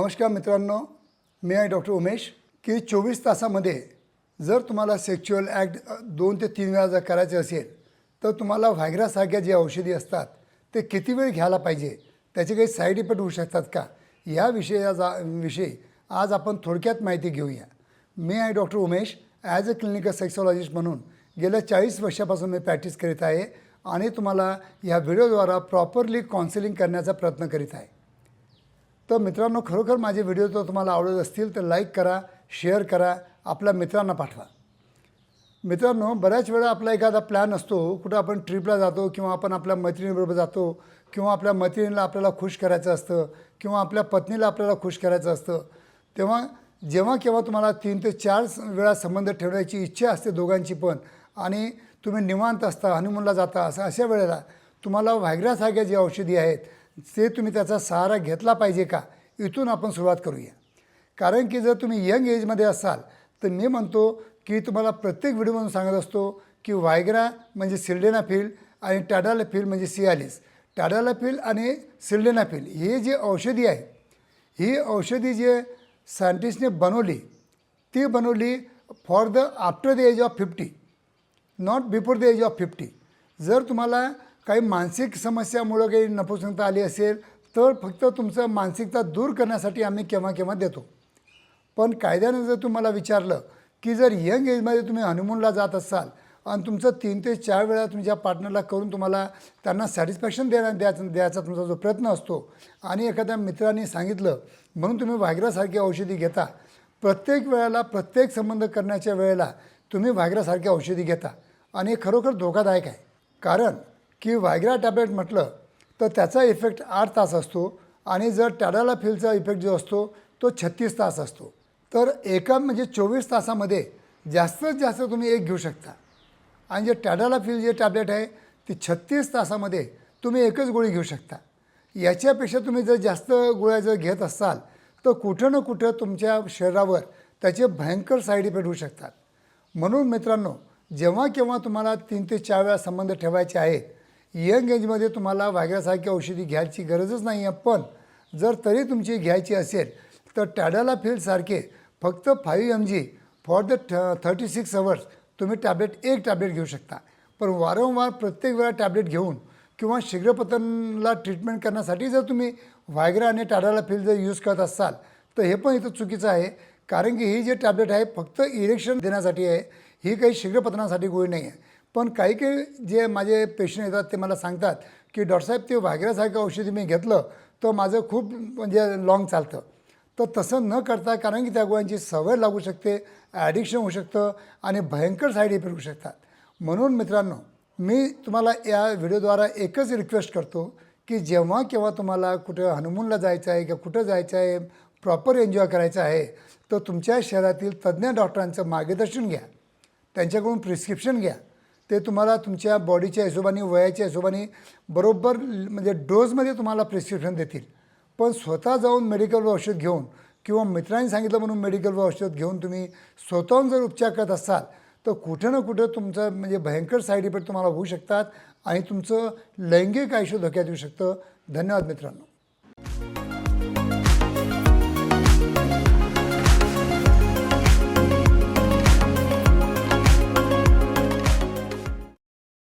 नमस्कार मित्रांनो मी आहे डॉक्टर उमेश. की चोवीस तासामध्ये जर तुम्हाला सेक्च्युअल ॲक्ट दोन ते तीन वेळा जर करायचे असेल तर तुम्हाला व्हायग्रासारख्या जे औषधी असतात ते किती वेळ घ्यायला पाहिजे? त्याचे काही साईड इफेक्ट होऊ शकतात का? या विषया जा विषयी आज आपण थोडक्यात माहिती घेऊया. मी आहे doctor Umesh as a clinical sexologist म्हणून गेल्या चाळीस वर्षापासून मी प्रॅक्टिस करीत आहे आणि तुम्हाला या व्हिडिओद्वारा प्रॉपरली काउन्सिलिंग करण्याचा प्रयत्न करीत आहे. तर मित्रांनो खरोखर माझे व्हिडिओ जर तुम्हाला आवडत असतील तर लाईक करा शेअर करा आपल्या मित्रांना पाठवा. मित्रांनो बऱ्याच वेळा आपला एखादा प्लॅन असतो कुठं आपण ट्रिपला जातो किंवा आपण आपल्या मैत्रिणीबरोबर जातो किंवा आपल्या मैत्रिणीला आपल्याला खुश करायचं असतं किंवा आपल्या पत्नीला आपल्याला खुश करायचं असतं तेव्हा जेव्हा केव्हा तुम्हाला तीन ते चार वेळा संबंध ठेवण्याची इच्छा असते दोघांची पण आणि तुम्ही निवांत असता हनीमूनला जाता असं अशा वेळेला तुम्हाला व्हायग्रासारख्या जे औषधी आहेत ते तुम्ही त्याचा सहारा घेतला पाहिजे का? इथून आपण सुरुवात करूया. कारण की जर तुम्ही यंग एजमध्ये असाल तर मी म्हणतो की तुम्हाला प्रत्येक व्हिडिओमधून सांगत असतो की वायग्रा म्हणजे सिल्डेनाफिल आणि टॅडालाफिल म्हणजे सियालिस टॅडालाफिल आणि सिल्डेनाफिल हे जे औषधी आहे ही औषधी जे सायंटिस्टने बनवली ती बनवली for the after the age of fifty not before the age of fifty जर तुम्हाला काही मानसिक समस्यामुळं काही नपुसंगता आली असेल तर फक्त तुमचं मानसिकता दूर करण्यासाठी आम्ही केव्हा केव्हा देतो. पण कायद्यानं जर तुम्हाला विचारलं की जर यंग एजमध्ये तुम्ही हनीमूनला जात असाल आणि तुमचं तीन ते चार वेळा तुमच्या पार्टनरला करून तुम्हाला त्यांना सॅटिस्फॅक्शन देण्या द्यायचा द्यायचा तुमचा जो प्रयत्न असतो आणि एखाद्या मित्राने सांगितलं म्हणून तुम्ही व्हायग्रासारखी औषधी घेता. प्रत्येक वेळेला प्रत्येक संबंध करण्याच्या वेळेला तुम्ही व्हायग्रासारखी औषधी घेता आणि हे खरोखर धोकादायक आहे. कारण की व्हायग्रा टॅबलेट म्हटलं तर त्याचा इफेक्ट आठ तास असतो आणि जर टॅडाला फिलचा इफेक्ट जो असतो तो छत्तीस तास असतो. तर एका म्हणजे चोवीस तासामध्ये जास्तीत जास्त तुम्ही एक घेऊ शकता. आणि जे टॅडाला फिल जे टॅबलेट आहे ती छत्तीस तासामध्ये तुम्ही एकच गोळी घेऊ शकता. याच्यापेक्षा तुम्ही जर जास्त गोळ्या जर घेत असाल तर कुठं ना कुठं तुमच्या शरीरावर त्याचे भयंकर साईड इफेक्ट होऊ शकतात. म्हणून मित्रांनो जेव्हा केव्हा तुम्हाला तीन ते चार वेळा संबंध ठेवायचे आहेत यंग एजमध्ये तुम्हाला व्हायग्रासारखी औषधी घ्यायची गरजच नाही आहे. पण जर तरी तुमची घ्यायची असेल तर टॅडाला फील्डसारखे फक्त five M G for the thirty six hours तुम्ही टॅबलेट एक टॅबलेट घेऊ शकता. पण वारंवार प्रत्येक वेळा टॅबलेट घेऊन किंवा शीघ्रपतनला ट्रीटमेंट करण्यासाठी जर तुम्ही व्हायग्रा आणि टाडाला फिल जर यूज करत असाल तर हे पण इथं चुकीचं आहे. कारण की ही जे टॅबलेट आहे फक्त इरेक्शन देण्यासाठी आहे. ही काही शीघ्रपतनासाठी गोळी नाही आहे पण काही काही जे माझे पेशंट येतात ते मला सांगतात की डॉक्टरसाहेब ते व्हायग्रासारखं औषधी मी घेतलं तर माझं खूप म्हणजे लॉंग चालतं. तर तसं न करता कारण की त्या गोळ्यांची सवय लागू शकते ॲडिक्शन होऊ शकतं आणि भयंकर साईड इफेक्ट होऊ शकतात. म्हणून मित्रांनो मी तुम्हाला या व्हिडिओद्वारा एकच रिक्वेस्ट करतो की जेव्हा केव्हा तुम्हाला कुठं हनुमूनला जायचं आहे किंवा कुठं जायचं आहे प्रॉपर एन्जॉय करायचं आहे तर तुमच्या शहरातील तज्ज्ञ डॉक्टरांचं मार्गदर्शन घ्या. त्यांच्याकडून प्रिस्क्रिप्शन घ्या. ते तुम्हाला तुमच्या बॉडीच्या हिशोबाने वयाच्या हिशोबाने बरोबर म्हणजे डोजमध्ये तुम्हाला प्रिस्क्रिप्शन देतील. पण स्वतः जाऊन मेडिकलवर औषध घेऊन किंवा मित्रांनी सांगितलं म्हणून मेडिकलवर औषध घेऊन तुम्ही स्वतःहून जर उपचार करत असाल तर कुठं ना कुठं तुमचं म्हणजे भयंकर साईड इफेक्ट तुम्हाला होऊ शकतात आणि तुमचं लैंगिक आयुष्य धोक्यात येऊ शकतं. धन्यवाद मित्रांनो.